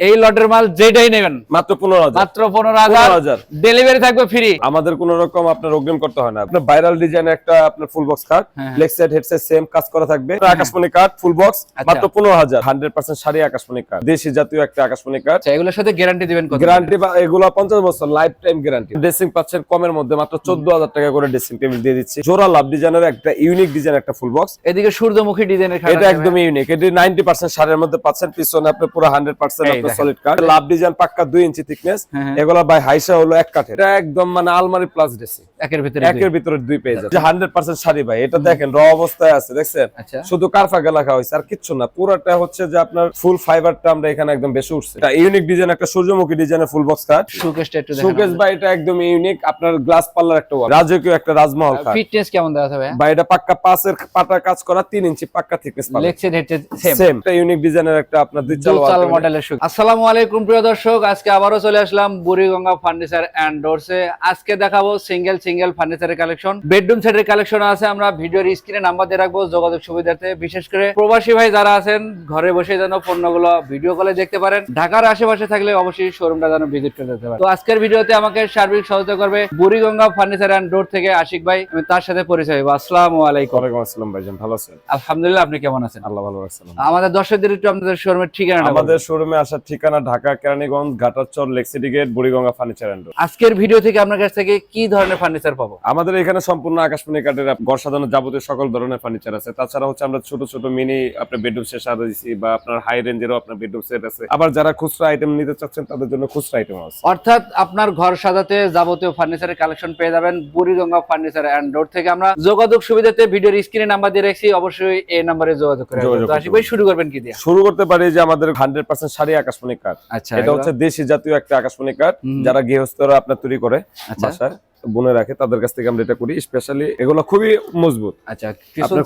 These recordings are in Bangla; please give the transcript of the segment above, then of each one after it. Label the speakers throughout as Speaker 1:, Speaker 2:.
Speaker 1: এই লটের মাল যেটাই নেবেন।
Speaker 2: মাত্র পনেরো হাজার।
Speaker 1: মাত্র পনেরো হাজার। ডেলিভারি থাকবে ফ্রি
Speaker 2: আমাদের কোন রকম আপনার অগ্রিম করতে হয় না। আপনার ভাইরাল ডিজাইন একটা আপনার ফুল বক্স কার্ড
Speaker 1: হ্যাঁ।
Speaker 2: লেগ সাইড হেডসেট সেম কাজ করা থাকবে। আকাশমণি কার্ড ফুল বক্স। মাত্র পনেরো হাজার। হান্ড্রেড পার্সেন্ট শাড়ি আকাশমণি কার্ড দেশি জাতীয় একটা আকাশমণি কার্ড
Speaker 1: আচ্ছা এগুলোর সাথে গ্যারান্টি দিবেন
Speaker 2: গ্যারান্টি বা এগুলো পঞ্চাশ বছর লাইফ টাইম গ্যারান্টি ড্রেসিং পাচ্ছেন কমের মধ্যে মাত্র চোদ্দ হাজার টাকা করে ড্রেসিং টেবিল দিয়ে দিচ্ছি। জোড়া লাভ ডিজাইনের একটা ইউনিক ডিজাইন একটা ফুল বক্স
Speaker 1: এদিকে সূর্যমুখী ডিজাইনের
Speaker 2: এটা একদম ইউনিক এটি নাইনটি পার্সেন্ট সারের মধ্যে পাচ্ছেন পিছনে আপনি পুরো hundred percent. Solid card love design পাক্কা দুই ইঞ্চি থিকনেস
Speaker 1: হ্যাঁ, হ্যাঁ।
Speaker 2: এগুলো বাই হাইসা হলো এক কাঠের এটা একদম মানে আলমারি প্লাস ড্রেসিং
Speaker 1: একের ভিতরে
Speaker 2: একের ভিতরে দুই পেজ আছে হান্ড্রেড পার্সেন্ট শাড়ি ভাই। এটা দেখেন র অবস্থায় আছে দেখছেন?
Speaker 1: আচ্ছা।
Speaker 2: শুধু কারফাগা লেখা হয়েছে আর কিচ্ছু না। পুরোটা হচ্ছে যে আপনার ফুল ফাইবারটা আমরা এখানে একদম বেশি উঠছে। এটা ইউনিক ডিজাইন একটা সূর্যমুখী ডিজাইনের ফুল বক্স কাট
Speaker 1: সুকেশটা একটু
Speaker 2: শোকেস বা এটা একদম ইউনিক আপনার গ্লাস পাল্লার একটা। রাজকীয় একটা রাজমহল কাট
Speaker 1: ফিটনেস কেমন দেওয়া হবে
Speaker 2: বা এটা পাক্কা পাঁচের কাজ করা তিন ইঞ্চি পাক্কা থিকনেস পাবেন
Speaker 1: লেগসেট হেডসেট সেম
Speaker 2: সেম এটা ইউনিক ডিজাইনের একটা আপনার দুই চাল
Speaker 1: মডেলের সুখ আসসালামু আলাইকুম প্রিয় দর্শক। আজকে আবারও চলে আসলাম বুড়িগঙ্গা ফার্নিচার এন্ড ডোরসে আজকে দেখাবো সিঙ্গেল সিঙ্গেল ফার্নিচারের কালেকশন বেডরুম সেটের কালেকশন আছে আমরা ভিডিওর স্ক্রিনে নাম্বার দিয়ে রাখব যোগাযোগ সুবিধার্থে। বিশেষ করে প্রবাসী ভাই যারা আছেন ঘরে বসে যেন পণ্যগুলো ভিডিও কলে দেখতে পারেন। ঢাকার আশেপাশে থাকলে অবশ্যই শোরুমটা যেন ভিজিট করে যেতে পারেন। তো আজকের ভিডিওতে আমাকে সার্বিক সহযোগিতা করবে বুড়িগঙ্গা ফার্নিচার এন্ড ডোর থেকে আশিক ভাই। আমি তার সাথে পরিচয় হব আসসালামু আলাইকুম।
Speaker 2: ওয়ালাইকুম আসসালাম ভাইজান ভালো আছেন?
Speaker 1: আলহামদুলিল্লাহ আপনি কেমন আছেন?
Speaker 2: আল্লাহ ভালো রাখছেন
Speaker 1: আমাদের দর্শকদের একটু আপনাদের শোরুমের ঠিকানা
Speaker 2: আমাদের শোরুমে আসার ঠিকানা ঢাকা কেরানীগঞ্জ ঘাটারচর লেক্সিটি গেট বুড়িগঙ্গা ফার্নিচার এন্ড
Speaker 1: আজকের ভিডিও থেকে আপনার কাছ থেকে কি ধরনের ফার্নিচার পাবো?
Speaker 2: আমাদের এখানে সম্পূর্ণ আকাশমণি কাঠের ঘর সাজানোর যাবতীয় সকল ধরনের ফার্নিচার আছে। তাছাড়া হচ্ছে আমরা ছোট ছোট মিনি আপনার বেডরুম সেট সাজা দিচ্ছি বা আপনার হাই রেঞ্জেরও আপনার বেডরুম সেট আছে। আবার যারা খুচরা আইটেম নিতে চাচ্ছেন তাদের জন্য খুচরা আইটেম আছে।
Speaker 1: অর্থাৎ আপনার ঘর সাজাতে যাবতীয় ফার্নিচারের কালেকশন পেয়ে যাবেন বুড়িগঙ্গা ফার্নিচার অ্যান্ড রোড থেকে। আমরা যোগাযোগ সুবিধাতে ভিডিওর স্ক্রিনে নাম্বার দিয়ে রাখছি অবশ্যই এই নাম্বারে যোগাযোগ করে শুরু করবেন কি দিয়া?
Speaker 2: শুরু করতে পারি যে আমাদের হান্ড্রেড পার্সেন্ট শাড়ি আকাশমণি কাঠ।
Speaker 1: আচ্ছা
Speaker 2: এটা হচ্ছে দেশি জাতীয় একটা আকাশমণি কাঠ যারা গৃহস্থরা আপনার তৈরি করে
Speaker 1: আচ্ছা।
Speaker 2: বাসায়। বনে রাখে তাদের কাছ থেকে আমরা এটা করি। স্পেশালি এগুলো খুবই মজবুত।
Speaker 1: আচ্ছা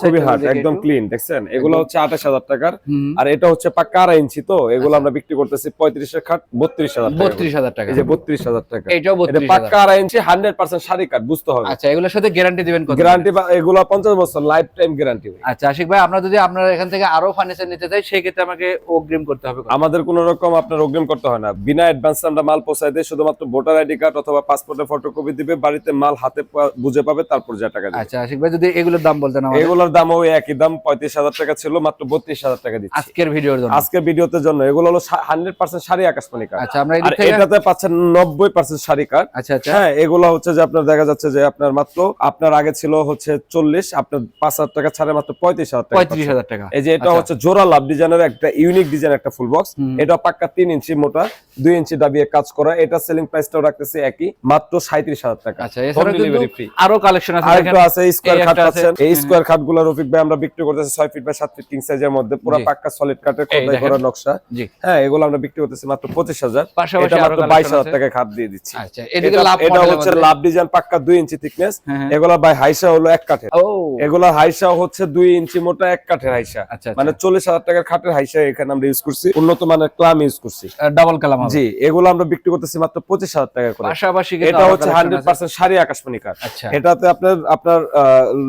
Speaker 2: খুবই হার্ড একদম ক্লিন দেখছেন? এগুলো হচ্ছে আঠাশ হাজার টাকার। আর এটা হচ্ছে পাক্কা আড়াই ইঞ্চি তো? এগুলো
Speaker 1: আচ্ছা।
Speaker 2: আমরা বিক্রি করতেছি পঁয়ত্রিশের খাট বত্রিশ হাজার
Speaker 1: বত্রিশ হাজার টাকা।
Speaker 2: যে বত্রিশ হাজার টাকা।
Speaker 1: এইটাও
Speaker 2: এটা
Speaker 1: বত্রিশ
Speaker 2: পাক্কা আড়াই ইঞ্চি? হান্ড্রেড পার্সেন্ট শাড়ি কাঠ বুঝতে হবে।
Speaker 1: আচ্ছা এগুলোর সাথে গ্যারান্টি দিবেন
Speaker 2: গ্যারান্টি বা এগুলো পঞ্চাশ বছর লাইফ টাইম গ্যারান্টি
Speaker 1: আচ্ছা আশিক ভাই আপনারা যদি আপনার এখান থেকে আরও ফার্নিচার নিতে চাই সেই ক্ষেত্রে আমাকে অগ্রিম করতে হবে
Speaker 2: আমাদের কোন রকম আপনার অগ্রিম করতে হয় না। বিনা অ্যাডভান্স আমরা মাল পৌঁছাই দিই শুধুমাত্র ভোটার আইডি কার্ড অথবা পাসপোর্টের ফটোকপি দিবে বাড়িতে মাল হাতে বুঝে পাবে তারপর যা টাকা
Speaker 1: আচ্ছা আশিক ভাই যদি এগুলোর দাম বলতেন
Speaker 2: এগুলোর দাম ওই একই দাম পঁয়ত্রিশ হাজার টাকা ছিল মাত্র বত্রিশ হাজার টাকা দিচ্ছি।
Speaker 1: আজকের ভিডিওর জন্য।
Speaker 2: আজকের ভিডিওতে জন্য। এগুলো হলো হান্ড্রেড পার্সেন্ট শাড়ি আকাশমণি কাঠ।
Speaker 1: আচ্ছা আমরা
Speaker 2: এটাতে পাচ্ছেন নব্বই পার্সেন্ট শাড়ি কাঠ।
Speaker 1: আচ্ছা আচ্ছা।
Speaker 2: হ্যাঁ এগুলো হচ্ছে যে আপনার দেখা যাচ্ছে যে আপনার মাত্র আপনার আগে ছিল হচ্ছে চল্লিশ আপনার পাঁচ হাজার টাকা ছাড়ে মাত্র পঁয়ত্রিশ হাজার টাকা
Speaker 1: পঁয়ত্রিশ হাজার টাকা।
Speaker 2: এই যে এটা
Speaker 1: আচ্ছা।
Speaker 2: হচ্ছে জোড়া লাভ ডিজাইনের একটা ইউনিক ডিজাইন একটা ফুল বক্স এটা পাক্কা তিন ইঞ্চি মোটা দুই ইঞ্চি দাবিয়ে কাজ করা। এটা সেলিং প্রাইসটাও রাখতেছে একই মাত্র সাঁত্রিশ হাজার টাকা।
Speaker 1: আচ্ছা এছাড়া
Speaker 2: ডেলিভারি ফ্রি
Speaker 1: আরও কালেকশন আছে দেখেন
Speaker 2: আছে স্কোয়ার খাট
Speaker 1: আছে।
Speaker 2: এই
Speaker 1: হুম।
Speaker 2: স্কোয়ার রফিক ভাই আমরা বিক্রি করতেছি ছয় ফিট বাই সাত ফিট কিং সাইজের মধ্যে। পুরো পাক্কা সলিড কাঠের খোদাই করা নকশা। হ্যাঁ এগুলো আমরা বিক্রি করতেছি মাত্র পঁচিশ হাজার।
Speaker 1: পাশাপাশি
Speaker 2: এটা মাত্র বাইশ
Speaker 1: কালেকশন
Speaker 2: হাজার
Speaker 1: আছে।
Speaker 2: টাকায় খাট দিয়ে দিচ্ছি।
Speaker 1: আচ্ছা এদিকে লাভ
Speaker 2: এটা হচ্ছে লাভ ডিজাইন পাক্কা দুই ইঞ্চি থিকনেস
Speaker 1: হ্যাঁ, হ্যাঁ।
Speaker 2: এগুলা বাই হাইসা হলো এক কাঠের।
Speaker 1: ও।
Speaker 2: হাইসা হচ্ছে দুই ইঞ্চি মোটা এক কাঠের হাইসা।
Speaker 1: আচ্ছা
Speaker 2: মানে চল্লিশ হাজার টাকার খাটের হাইসা এখানে আমরা ইউজ করছি। উন্নত মানের ক্লাম ইউজ করছি।
Speaker 1: ডাবল কালাম
Speaker 2: জি এগুলো আমরা বিক্রি করতেছি মাত্র পঁচিশ হাজার টাকা করে।
Speaker 1: পাশাপাশি
Speaker 2: এটা হচ্ছে
Speaker 1: collection
Speaker 2: হান্ড্রেড
Speaker 1: আছে।
Speaker 2: পার্সেন্ট শাড়ি আকাশমণি কাঠ
Speaker 1: আচ্ছা।
Speaker 2: এটাতে আপনার আপনার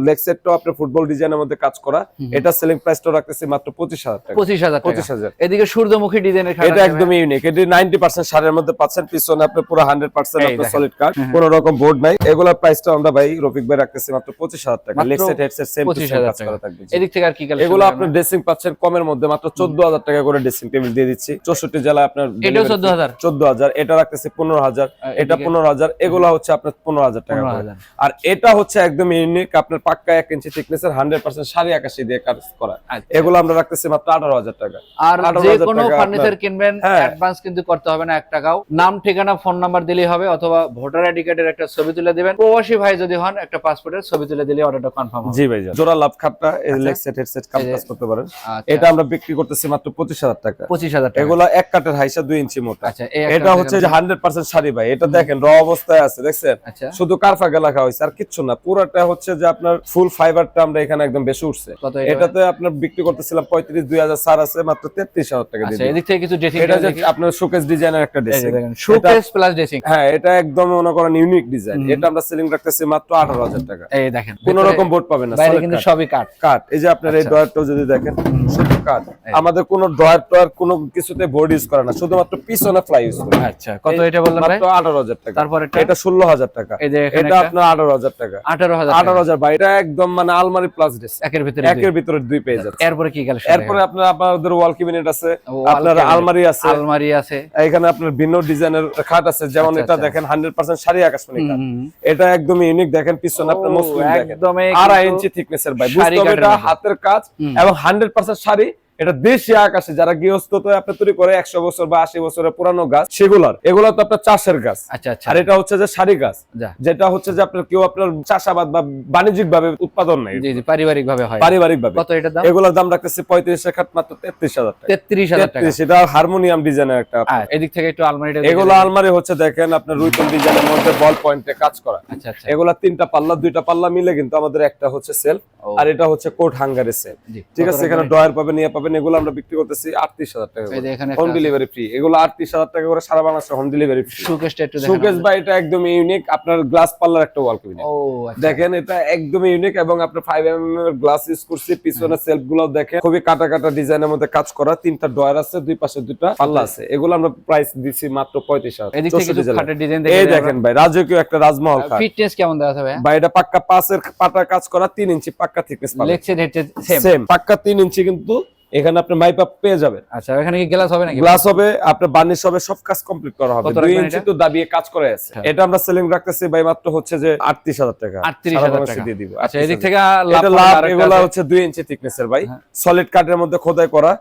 Speaker 2: লেগ সেটটাও আপনার ফুটবল ডিজাইনের মধ্যে কাজ করা। এটা সেলিং প্রাইসটাও রাখতেছি মাত্র পঁচিশ হাজার টাকা।
Speaker 1: পঁচিশ হাজার
Speaker 2: পঁচিশ হাজার।
Speaker 1: এদিকে সূর্যমুখী ডিজাইনের
Speaker 2: এটা একদম ইউনিক এটি নাইনটি পার্সেন্ট সারের মধ্যে পাচ্ছেন পিছনে আপনি পুরো হান্ড্রেড পার্সেন্ট আপনার সলিড
Speaker 1: হুম।
Speaker 2: কোন রকম বোর্ড নাই। এগুলোর প্রাইসটা আমরা ভাই রফিক ভাই রাখতেছি মাত্র পঁচিশ হাজার টাকা।
Speaker 1: মাত্র
Speaker 2: লেগ সেট হেডসেট সেম
Speaker 1: 25,000
Speaker 2: কাজ
Speaker 1: টাকা।
Speaker 2: করা থাকবে।
Speaker 1: এদিক থেকে আর কি
Speaker 2: এগুলো আপনার ড্রেসিং পাচ্ছেন কমের মধ্যে মাত্র চোদ্দ হাজার টাকা করে ড্রেসিং টেবিল দিয়ে দিচ্ছি। চৌষট্টি জেলায় আপনার
Speaker 1: এটাও 14,000?
Speaker 2: চোদ্দ হাজার? এটা রাখতেছি পনেরো হাজার। এটা পনেরো হাজার। এগুলো হচ্ছে আপনার পনেরো হাজার টাকা আর এটা হচ্ছে একদম ইউনিক আপনার পাক্কা এক ইঞ্চি থিকনেস এর হান্ড্রেড পার্সেন্ট শাড়ি আকাশি দিয়ে কাজ করা।
Speaker 1: আচ্ছা।
Speaker 2: এগুলো আমরা রাখতেছি মাত্র আঠারো হাজার টাকা।
Speaker 1: আর যে কোনো ফার্নিচার কিনবেন। অ্যাডভান্স কিন্তু করতে হবে না এক টাকাও। নাম ঠিকানা ফোন নাম্বার দিলেই হবে অথবা ভোটার আইডি কার্ডের একটা ছবি তুলে দিবেন। প্রবাসী ভাই যদি হন একটা পাসপোর্টের ছবি তুলে দিলে অর্ডারটা কনফার্ম
Speaker 2: জি ভাই জোড়া লাভ
Speaker 1: আচ্ছা।
Speaker 2: লেগ সেট হেডসেট কাম কাজ করতে পারেন।
Speaker 1: আচ্ছা,
Speaker 2: এটা আমরা বিক্রি করতেছি মাত্র পঁচিশ হাজার টাকা।
Speaker 1: পঁচিশ হাজার টাকা।
Speaker 2: এগুলো এক কাঠের হাইসা দুই ইঞ্চি মোটা।
Speaker 1: আচ্ছা
Speaker 2: এটা হচ্ছে হান্ড্রেড পার্সেন্ট শাড়ি ভাই। এটা দেখেন র অবস্থায় আছে দেখছেন? হ্যাঁ শুধু কারফাগা লেখা হয়েছে আর কিচ্ছু না পুরোটা হচ্ছে যে আপনার ফুল ফাইবারটা আমরা এখানে একদম বেশি উঠছে। এটাতে আপনার বিক্রি করতেছিলাম পঁয়ত্রিশ দুই হাজার সার আছে মাত্র তেত্রিশ হাজার টাকা দিয়ে
Speaker 1: আচ্ছা এদিক থেকে কিছু
Speaker 2: এটা আপনার শোকেস ডিজাইনের একটা ড্রেসিং
Speaker 1: শোকেস প্লাস ড্রেসিং
Speaker 2: হ্যাঁ এটা একদম মনে করেন ইউনিক ডিজাইন এটা আমরা সেলিং রাখতেছি মাত্র আঠারো হাজার টাকা।
Speaker 1: এই দেখেন
Speaker 2: কোন রকম বোর্ড পাবেন না
Speaker 1: বাইরে কিন্তু সবই কাঠ
Speaker 2: কাঠ এই যে আপনার এই
Speaker 1: আচ্ছা।
Speaker 2: ডয়ারটাও যদি দেখেন শুধু কাঠ আমাদের কোনো ডয়ার টয়ার কোনো কিছুতে বোর্ড ইউজ করে না শুধুমাত্র পিছনে ফ্লাই ইউজ করে।
Speaker 1: আচ্ছা কত এটা বললেন ভাই?
Speaker 2: মাত্র আঠারো হাজার টাকা।
Speaker 1: তারপর? এটা
Speaker 2: ষোলো হাজার টাকা।
Speaker 1: এখানে
Speaker 2: এটা আপনার আঠারো হাজার টাকা।
Speaker 1: আঠারো হাজার
Speaker 2: আঠারো হাজার বা এটা একদম মানে আলমারি প্লাস ড্রেস
Speaker 1: একের ভিতরে
Speaker 2: একের ভিতরে দুই পেজ আছে
Speaker 1: এরপরে কি কালেকশন
Speaker 2: এরপরে আপনার আপনাদের ওয়াল ক্যাবিনেট আছে আপনার আলমারি আছে।
Speaker 1: আলমারি আছে।
Speaker 2: এখানে আপনার ভিন্ন ডিজাইনের খাট আছে যেমন
Speaker 1: আচ্ছা,
Speaker 2: এটা
Speaker 1: আচ্ছা।
Speaker 2: দেখেন হান্ড্রেড পার্সেন্ট শাড়ি আকাশমণি এটা একদম ইউনিক দেখেন পিছনে আপনার আড়াই ইঞ্চি থিকনেস এর ভাই বুঝতে এটা হাতের কাজ এবং হান্ড্রেড পার্সেন্ট শাড়ি। এটা দেশি আকাশে যারা গৃহস্থ তো আপনি তৈরি করে একশো বছর বা আশি বছরের পুরানো গাছ সেগুলার। এগুলো তো আপনার চাষের গাছ।
Speaker 1: আচ্ছা আচ্ছা।
Speaker 2: আর এটা হচ্ছে যে শাড়ি গাছ। যেটা হচ্ছে যে আপনার কেউ আপনার চাষাবাদ বা বাণিজ্যিক ভাবে উৎপাদন নাই।
Speaker 1: পারিবারিক ভাবে হয়।
Speaker 2: পারিবারিক ভাবে
Speaker 1: কত এটার দাম?
Speaker 2: এগুলোর দাম রাখতেছি পঁয়ত্রিশ খাট মাত্র তেত্রিশ হাজার টাকা।
Speaker 1: তেত্রিশ হাজার টাকা।
Speaker 2: তেত্রিশ হারমোনিয়াম ডিজাইনের একটা
Speaker 1: এদিক থেকে একটু আলমারিটা
Speaker 2: এগুলো আলমারি হচ্ছে দেখেন আপনার রুইতন ডিজাইনের মধ্যে বল পয়েন্টে কাজ করা।
Speaker 1: আচ্ছা আচ্ছা।
Speaker 2: এগুলা তিনটা পাল্লা দুইটা পাল্লা মিলে কিন্তু আমাদের একটা হচ্ছে সেলফ
Speaker 1: ও,
Speaker 2: আর এটা হচ্ছে কোট হাঙ্গারের সেল ঠিক আছে এখানে ডয়ার পাবেন নিয়ে পাবেন এগুলো আমরা বিক্রি করতেছি আটত্রিশ হাজার টাকা হোম ডেলিভারি ফ্রি এগুলো আটত্রিশ হাজার টাকা করে সারা বাংলাদেশে হোম ডেলিভারি ফ্রি শোকেস বা এটা একদম ইউনিক আপনার গ্লাস পাল্লার একটা ওয়াল ক্যাবিনেট
Speaker 1: আচ্ছা।
Speaker 2: দেখেন এটা একদম ইউনিক এবং আপনার ফাইভ এম এর গ্লাস ইউজ করছি। পিছনে সেলফগুলো দেখেন খুবই কাটা কাটা ডিজাইনের মধ্যে কাজ করা। তিনটা ডয়ার আছে দুই পাশে দুইটা পাল্লা আছে। এগুলো আমরা প্রাইস দিচ্ছি মাত্র পঁয়ত্রিশ হাজার।
Speaker 1: এদিক থেকে কিছু
Speaker 2: 64
Speaker 1: খাটের ডিজাইন
Speaker 2: এই দেখেন। ভাই রাজকীয় একটা রাজমহল
Speaker 1: ফিটনেস কেমন দেওয়া আছে ভাই
Speaker 2: এটা পাক্কা পাঁচের পাটা কাজ করা তিন ইঞ্চি পাক্কা থিকনেস
Speaker 1: সেম
Speaker 2: পাক্কা তিন ইঞ্চি কিন্তু এখানে আপনি মাইপা পেয়ে যাবেন।
Speaker 1: আচ্ছা এখানে কি গ্লাস হবে নাকি?
Speaker 2: গ্লাস হবে আপনার বার্নিশ হবে সব কাজ কমপ্লিট করা হবে।
Speaker 1: কত
Speaker 2: দুই ইঞ্চি তো দাবিয়ে কাজ করে আছে।
Speaker 1: আচ্ছা।
Speaker 2: এটা আমরা সেলিং রাখতেছি ভাই মাত্র হচ্ছে যে আটত্রিশ হাজার টাকা।
Speaker 1: 38,000 টাকা।
Speaker 2: দিয়ে দিব।
Speaker 1: আচ্ছা
Speaker 2: 38,000
Speaker 1: এদিক থেকে
Speaker 2: এটা
Speaker 1: লাভ
Speaker 2: লাভ এগুলা হচ্ছে দুই ইঞ্চি থিকনেসের ভাই।
Speaker 1: হ্যাঁ।
Speaker 2: সলিড কাঠের মধ্যে খোদাই করা।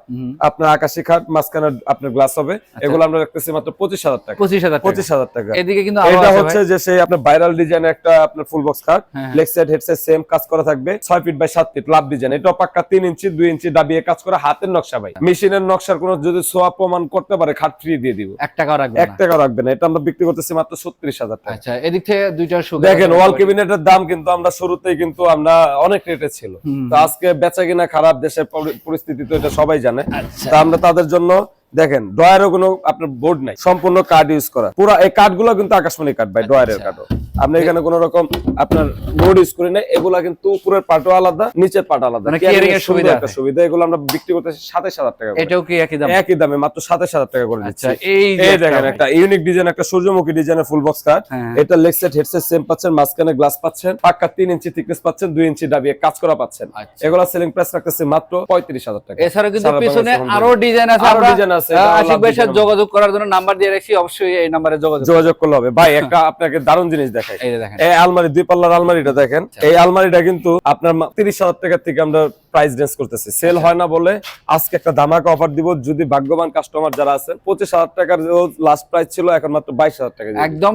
Speaker 2: আপনার আকাশি খাট মাঝখানে আপনার গ্লাস হবে।
Speaker 1: আচ্ছা।
Speaker 2: এগুলো আমরা রাখতেছি মাত্র পঁচিশ হাজার টাকা।
Speaker 1: পঁচিশ হাজার
Speaker 2: পঁচিশ হাজার টাকা।
Speaker 1: এদিকে কিন্তু
Speaker 2: এটা হচ্ছে যে সেই আপনার ভাইরাল ডিজাইন একটা আপনার ফুল বক্স
Speaker 1: হ্যাঁ।
Speaker 2: Leg side head side same কাজ করা থাকবে। ছয় ফিট বাই সাত ফিট লাভ ডিজাইন এটা পাক্কা তিন ইঞ্চি দুই ইঞ্চি দাবিয়ে কাজ করা। হাতের নকশা ভাই। মেশিনের নকশার কোনো যদি সোয়া প্রমাণ করতে পারে খাট ফ্রি দিয়ে দিব।
Speaker 1: এক টাকাও রাখবে
Speaker 2: এক টাকা রাখবে না। এটা আমরা বিক্রি করতেছি মাত্র ছত্রিশ হাজার টাকা।
Speaker 1: আচ্ছা এদিক থেকে দুইটা
Speaker 2: দেখেন ওয়াল ক্যাবিনেটের দাম কিন্তু আমরা শুরুতেই কিন্তু আমরা অনেক রেটে ছিল। তো আজকে বেচা কিনা খারাপ দেশের পরিস্থিতি তো এটা সবাই জানে।
Speaker 1: আচ্ছা।
Speaker 2: তা আমরা তাদের জন্য দেখেন ডয়ারও কোনো আপনার বোর্ড নাই। সম্পূর্ণ কার্ড ইউজ করা। পুরো এই কার্ডগুলো কিন্তু আকাশমণি কার্ড ভাই ডয়ারের
Speaker 1: আচ্ছা।
Speaker 2: কার্ডও আপনি এখানে কোন রকম আপনার বোর্ড ইউজ করি না এগুলা কিন্তু উপরের পাটও আলাদা নিচের পাট আলাদা।
Speaker 1: মানে
Speaker 2: এর
Speaker 1: সুবিধা
Speaker 2: একটা সুবিধা এগুলো আমরা বিক্রি সাতাশ হাজার টাকা করে।
Speaker 1: এটাও কি একই দাম?
Speaker 2: একই দামে মাত্র সাতাশ হাজার টাকা করে দিচ্ছি।
Speaker 1: আচ্ছা এই
Speaker 2: এই দেখেন একটা ইউনিক ডিজাইন একটা সূর্যমুখী ডিজাইনের ফুল বক্স কাট
Speaker 1: হ্যাঁ।
Speaker 2: এটা লেগ সেট হেডসেট সেম পাচ্ছেন মাঝখানে গ্লাস পাচ্ছেন পাক্কা তিন ইঞ্চি থিকনেস পাচ্ছেন দুই ইঞ্চি ডাবিয়ে কাজ করা পাচ্ছেন। এগুলা সেলিং প্রাইস রাখতেছি মাত্র পঁয়ত্রিশ হাজার টাকা।
Speaker 1: এছাড়া কিন্তু পিছনে আরও ডিজাইন আছে আরও
Speaker 2: ডিজাইন আছে,
Speaker 1: আশিক ভাইয়ের সাথে যোগাযোগ করার জন্য নাম্বার দিয়ে রাখছি অবশ্যই এই নাম্বারে যোগাযোগ
Speaker 2: যোগাযোগ করলে হবে। ভাই একটা আপনাকে দারুণ জিনিস দেখাই।
Speaker 1: এই যে
Speaker 2: আলমারি দুই পাল্লার আলমারিটা দেখেন।
Speaker 1: আচ্ছা।
Speaker 2: এই আলমারিটা কিন্তু আপনার তিরিশ হাজার টাকা থেকে আমরা প্রাইস রেঞ্জ করতেছি। সেল
Speaker 1: আচ্ছা।
Speaker 2: হয় না বলে আজকে একটা ধামাকা অফার দিব। যদি ভাগ্যবান কাস্টমার যারা আছেন পঁচিশ হাজার টাকার লাস্ট প্রাইস ছিল এখন মাত্র বাইশ হাজার টাকা
Speaker 1: একদম।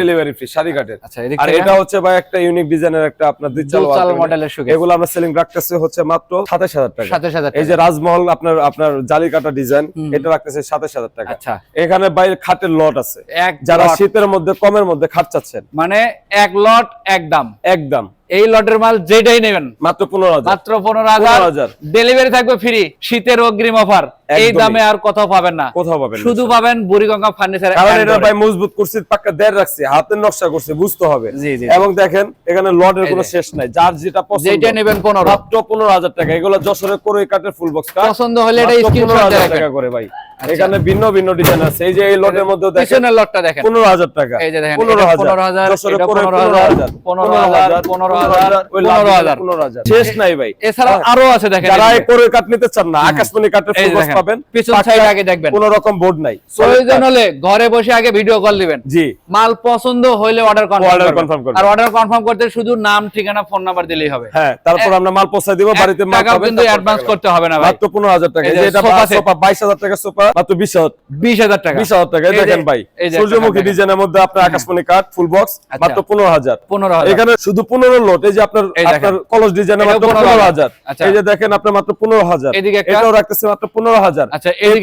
Speaker 2: ডেলিভারি ফ্রি শাড়ি কাটের
Speaker 1: আচ্ছা
Speaker 2: আর এটা হচ্ছে ভাই একটা ইউনিক ডিজাইনের একটা আপনার।
Speaker 1: মডেলের
Speaker 2: এগুলো আমরা সেলিং রাখতেছি হচ্ছে মাত্র সাতাশ হাজার টাকা।
Speaker 1: সাতাশ হাজার
Speaker 2: এই যে রাজমহল আপনার আপনার জালি কাটা ডিজাইন এটা রাখতেছে সাতাশ হাজার টাকা।
Speaker 1: আচ্ছা।
Speaker 2: এখানে বাইরে খাটের লট আছে। যারা শীতের মধ্যে কমের মধ্যে খাট চাচ্ছেন।
Speaker 1: মানে এক লট এক দাম।
Speaker 2: একদম
Speaker 1: এই লটের মাল যেটাই নেবেন।
Speaker 2: মাত্র পনেরো হাজার।
Speaker 1: মাত্র পনেরো হাজার। ডেলিভারি থাকবে ফ্রি শীতের অগ্রিম অফার এই দামে আর কোথাও পাবেন না।
Speaker 2: কোথাও পাবেন
Speaker 1: শুধু পাবেন বুড়িগঙ্গা ফার্নিচার
Speaker 2: কারণ এটা ভাই মজবুত করছি পাক্কা দেড় রাখছি হাতের নকশা করছি বুঝতে হবে। এবং দেখেন এখানে লটের কোনো শেষ নাই। যার যেটা পছন্দ
Speaker 1: যেটা নেবেন পনেরো।
Speaker 2: মাত্র পনেরো হাজার টাকা। এগুলো যশোরের করে কাঠের ফুল বক্স
Speaker 1: পছন্দ হলে এটা স্ক্রিনশট
Speaker 2: টাকা করে ভাই। এখানে ভিন্ন ভিন্ন ডিজাইন আছে। এই যে এই লটের মধ্যে দেখেন
Speaker 1: পিছনের লটটা দেখেন।
Speaker 2: পনেরো হাজার টাকা।
Speaker 1: এই যে দেখেন
Speaker 2: পনেরো
Speaker 1: এটা
Speaker 2: হাজার।
Speaker 1: পনেরো হাজার
Speaker 2: যশোরে
Speaker 1: এটা
Speaker 2: করে
Speaker 1: পনেরো
Speaker 2: পনেরো
Speaker 1: হাজার
Speaker 2: হাজার।
Speaker 1: পনেরো হাজার পনেরো হাজার
Speaker 2: ওই
Speaker 1: পনেরো
Speaker 2: লাভ
Speaker 1: হাজার।
Speaker 2: পনেরো হাজার। শেষ নাই ভাই। হ্যাঁ।
Speaker 1: আরও আছে দেখেন
Speaker 2: যারা। করে কাঠ নিতে চান না আকাশমণি কাঠের
Speaker 1: এই
Speaker 2: ফুল
Speaker 1: যে
Speaker 2: বক্স
Speaker 1: দেখেন,
Speaker 2: পাবেন।
Speaker 1: পিছন সাইড আগে দেখবেন।
Speaker 2: কোনো রকম বোর্ড নাই।
Speaker 1: প্রয়োজন হলে ঘরে বসে আগে ভিডিও কল দিবেন।
Speaker 2: জি।
Speaker 1: মাল পছন্দ হলে অর্ডার কনফার্ম
Speaker 2: করবেন।
Speaker 1: আর অর্ডার কনফার্ম করতে শুধু নাম ঠিকানা ফোন নাম্বার দিলেই হবে।
Speaker 2: হ্যাঁ তারপর আমরা মাল পৌঁছে দিব বাড়িতে মাল পাবেন,
Speaker 1: কিন্তু অ্যাডভান্স করতে হবে না ভাই।
Speaker 2: মাত্র পনেরো হাজার টাকা।
Speaker 1: এই যে
Speaker 2: এটা
Speaker 1: সোফা
Speaker 2: টাকা সোফা মাত্র বিশ হাজার
Speaker 1: বিশ হাজার টাকা।
Speaker 2: বিশ হাজার টাকা। দেখেন ভাই সূর্যমুখী ডিজাইনের মধ্যে আপনার আকাশমণি কাঠ ফুল বক্স
Speaker 1: আচ্ছা।
Speaker 2: মাত্র পনেরো হাজার।
Speaker 1: পনেরো
Speaker 2: এখানে শুধু পনেরো লোট এই যে আপনার। আপনার কলস ডিজাইনের মাত্র পনেরো হাজার।
Speaker 1: আচ্ছা।
Speaker 2: এই যে দেখেন আপনার মাত্র পনেরো হাজার। এটাও রাখতেছি মাত্র পনেরো হাজার।
Speaker 1: আচ্ছা
Speaker 2: এই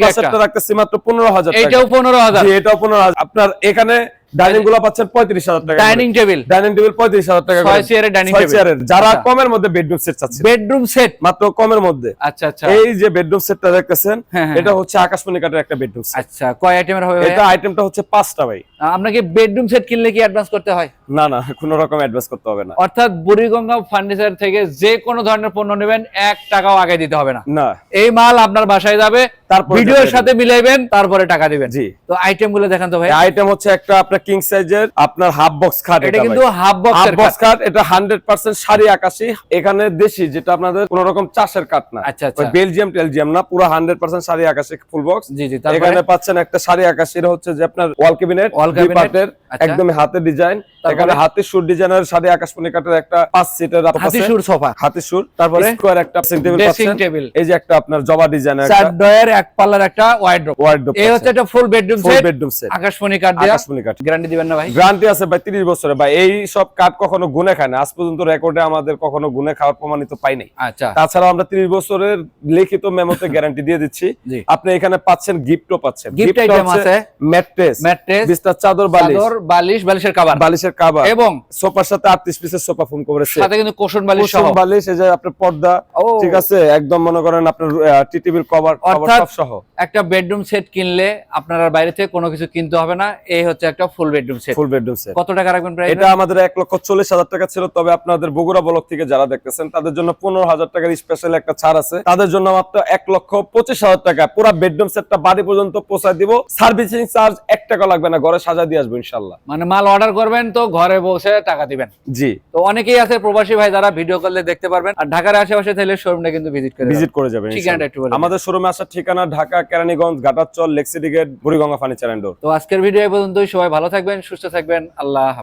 Speaker 2: রাখতেছি মাত্র পনেরো হাজার
Speaker 1: এটাও পনেরো হাজার।
Speaker 2: এটাও পনেরো হাজার। আপনার এখানে ডাইনিংগুলো পাচ্ছেন পঁয়ত্রিশ হাজার টাকা
Speaker 1: ডাইনিং টেবিল
Speaker 2: ডাইনিং টেবিল পঁয়ত্রিশ হাজার টাকা
Speaker 1: ছয় চেয়ারের ডাইনিং
Speaker 2: চেয়ারের যারা
Speaker 1: আচ্ছা।
Speaker 2: কমের মধ্যে বেডরুম সেট চাচ্ছে
Speaker 1: বেডরুম সেট
Speaker 2: মাত্র কমের মধ্যে।
Speaker 1: আচ্ছা আচ্ছা।
Speaker 2: এই যে বেডরুম সেটটা দেখতেছেন
Speaker 1: হ্যাঁ, হ্যাঁ,
Speaker 2: এটা হচ্ছে আকাশমণি কাঠের একটা বেডরুম সেট
Speaker 1: আচ্ছা কয় আইটেমের হবে
Speaker 2: এটা আইটেমটা হচ্ছে পাঁচটা ভাই।
Speaker 1: আপনাকে বেডরুম সেট কিনলে কি অ্যাডভান্স করতে হয়?
Speaker 2: না না কোনো রকম অ্যাডভান্স করতে হবে না।
Speaker 1: অর্থাৎ বুড়িগঙ্গা ফার্নিচার থেকে যে কোনো ধরনের পণ্য নেবেন এক টাকাও আগে দিতে হবে না।
Speaker 2: না।
Speaker 1: এই মাল আপনার বাসায় যাবে
Speaker 2: তারপরে
Speaker 1: ভিডিওর সাথে মিলাইবেন তারপরে টাকা দিবেন।
Speaker 2: জি।
Speaker 1: তো আইটেমগুলো দেখান তো ভাই।
Speaker 2: আইটেম হচ্ছে একটা আপনার কিং সাইজের আপনার হাফ বক্স খাট
Speaker 1: এটা কিন্তু হাফ
Speaker 2: বক্স
Speaker 1: হাফ
Speaker 2: বক্স কাঠ এটা হান্ড্রেড পার্সেন্ট সারি আকাশি। এখানে দেশি যেটা আপনাদের কোন রকম চাষের কাঠ না।
Speaker 1: আচ্ছা, আচ্ছা।
Speaker 2: বেলজিয়াম টেলজিয়াম না পুরো হান্ড্রেড পার্সেন্ট সারি আকাশি ফুল বক্স
Speaker 1: জি জি
Speaker 2: এখানে পাচ্ছেন একটা সারি আকাশি এটা হচ্ছে যে আপনার ওয়াল ক্যাবিনেট
Speaker 1: ওয়াল
Speaker 2: দুই একদম হাতের ডিজাইন? এখানে হাতে সুর ডিজাইনের আকাশমণি কাঠের একটা পাঁচ সিটের
Speaker 1: হাতি সুর সোফা।
Speaker 2: হাতে সুর
Speaker 1: তারপরে?
Speaker 2: স্কোয়ার একটা ড্রেসিং টেবিল এই যে একটা আপনার জবা ডিজাইনের
Speaker 1: চার ডয়ের এক পাল্লার একটা ওয়াইড্রোপ
Speaker 2: ওয়ার্ডরোব
Speaker 1: এই হচ্ছে একটা full bedroom
Speaker 2: full bedroom set
Speaker 1: আকাশমণি কাঠ দিয়ে।
Speaker 2: আকাশমণি কাঠ।
Speaker 1: গ্যারান্টি দিবেন না ভাই।
Speaker 2: গ্যারান্টি আছে ভাই 30 বছরে ভাই এই সব কাঠ কখনো গুনে খায় না। আজ পর্যন্ত রেকর্ডে আমাদের কখনো গুনে খাওয়ার প্রমাণিত পাই নাই।
Speaker 1: আচ্ছা।
Speaker 2: তাছাড়াও আমরা 30 বছরের লিখিত মেমোতে গ্যারান্টি দিয়ে দিচ্ছি। আপনি এখানে পাচ্ছেন গিফটও পাচ্ছেন।
Speaker 1: Gift item আছে।
Speaker 2: ম্যাট্রেস
Speaker 1: ম্যাট্রেস
Speaker 2: বিস্তার চাদর বালিশ।
Speaker 1: চাদর বালিশ বালিশের কভার
Speaker 2: বালিশের কাভার
Speaker 1: এবং
Speaker 2: সোফার সাথে 38 পিসের সোফা ফোম করেছে
Speaker 1: সাথে কিন্তু কোশন বালিশ
Speaker 2: কুসুম বালিশ এই যে আপনার পর্দা ঠিক আছে? একদম মনে করেন আপনার টিটিভির কভার কভার সব সহ।
Speaker 1: একটা বেডরুম সেট কিনলে আপনার বাইরে থেকে কোনো কিছু কিনতে হবে না। এই হচ্ছে একটা full bedroom set
Speaker 2: full bedroom set
Speaker 1: কত টাকা রাখবেন প্রাইস
Speaker 2: এটা আমাদের এক লক্ষ চল্লিশ হাজার টাকা ছিল তবে আপনাদের বগুড়া ব্লক থেকে যারা দেখতেছেন তাদের জন্য পনেরো হাজার টাকার স্পেশাল একটা ছাড় আছে। তাদের জন্য মাত্র এক লক্ষ পঁচিশ হাজার টাকা। পুরো বেডরুম সেটটা বাড়ি পর্যন্ত পৌঁছায় দিব। সার্ভিসিং চার্জ এক টাকা লাগবে না ঘরে সাজা দিয়ে আসব ইনশাল্লাহ
Speaker 1: মানে মাল অর্ডার করবেন তো ঘরে বসে টাকা দিবেন।
Speaker 2: জি।
Speaker 1: তো অনেকেই আছে প্রবাসী ভাই যারা ভিডিও করলে দেখতে পারবেন। আর ঢাকার আশেপাশে থাকলে শোরুমটা কিন্তু ভিজিট করে
Speaker 2: ভিজিট করে যাবেন
Speaker 1: ঠিকানাটা। একটু
Speaker 2: আমাদের শোরুমে আসার ঠিকানা ঢাকা কেরানীগঞ্জ ঘাটাচল লেক্সিডি gate Buriganga furniture and door
Speaker 1: তো আজকের ভিডিও এই পর্যন্তই। সবাই ভালো থাকবেন সুস্থ থাকবেন। আল্লাহ।